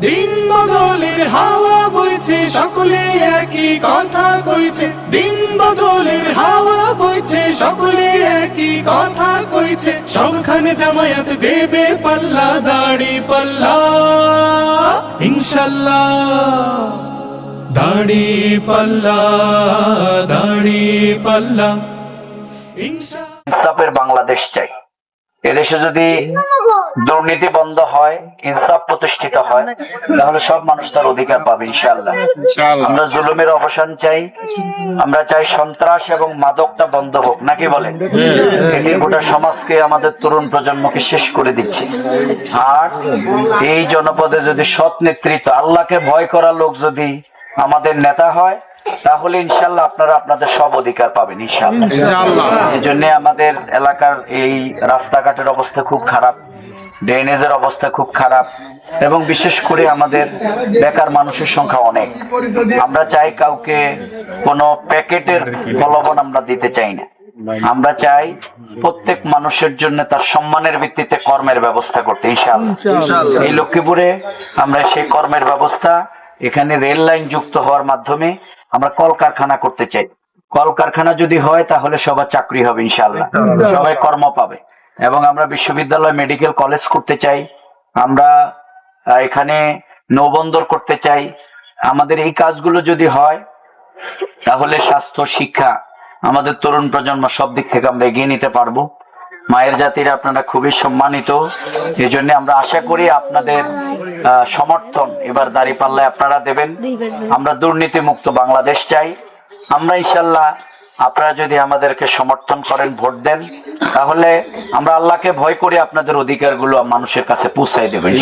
দিন বদলের হাওয়া বইছে, সকলে একই কথা কইছে। দিন বদলের হাওয়া বইছে, সকলে একই কথা কইছে। সবখানে জামায়াত দেবে পাল্লা, দাড়ি পাল্লা। ইনশাল্লাহ দাড়ি পাল্লা দাড়ি পাল্লা। ইনশা বাংলাদেশ চাই। এদেশে যদি দুর্নীতি বন্ধ হয় ইনসাফ প্রতিষ্ঠিত হয় তাহলে সব মানুষ তার অধিকার পাবে ইনশাআল্লাহ। আমরা জুলুমের অবসান চাই আমরা চাই সন্ত্রাস এবং মাদকটা বন্ধ হোক নাকি বলেন? এটি গোটা সমাজকে আমাদের তরুণ প্রজন্মকে শেষ করে দিচ্ছে। আর এই জনপদে যদি সৎ নেতৃত্ব আল্লাহকে ভয় করা লোক যদি আমাদের নেতা হয় তাহলে ইনশাল্লাহ আপনারা আপনাদের সব অধিকার পাবেন ইনশাল্লাহ এই জন্য আমাদের এলাকার এই রাস্তাঘাটের অবস্থা খুব খারাপ ড্রেনেজের অবস্থা খুব খারাপ এবং বিশেষ করে আমাদের বেকার মানুষের সংখ্যা অনেক। আমরা চাই কাউকে কোনো প্যাকেটের প্রলোভন আমরা দিতে চাই না। আমরা চাই প্রত্যেক মানুষের জন্য তার সম্মানের ভিত্তিতে কর্মের ব্যবস্থা করতে ইনশাআল্লাহ। এই লক্ষ্মীপুরে আমরা সেই কর্মের ব্যবস্থা এখানে রেল লাইন যুক্ত হওয়ার মাধ্যমে আমরা কলকারখানা করতে চাই। কলকারখানা যদি হয় তাহলে সবার চাকরি হবে ইনশাআল্লাহ। সবাই কর্ম পাবে এবং আমরা বিশ্ববিদ্যালয় মেডিকেল কলেজ করতে চাই। আমরা এখানে নৌবন্দর করতে চাই। আমাদের এই কাজগুলো যদি হয় তাহলে স্বাস্থ্য শিক্ষা আমাদের তরুণ প্রজন্ম সব দিক থেকে আমরা এগিয়ে নিতে পারব। মায়ের জাতির আপনারা খুবই সম্মানিত। এই জন্য আমরা আশা করি আপনাদের সমর্থন এবার দাড়ি দাঁড়িপাল্লায় আপনারা দেবেন। আমরা দুর্নীতি মুক্ত বাংলাদেশ চাই। আমরা ইনশাল্লাহ আপনারা যদি আমাদেরকে সমর্থন করেন ভোট দেন তাহলে আমরা আল্লাহকে ভয় করে আপনাদের অধিকারগুলো মানুষের কাছে পৌঁছাই দেবেন।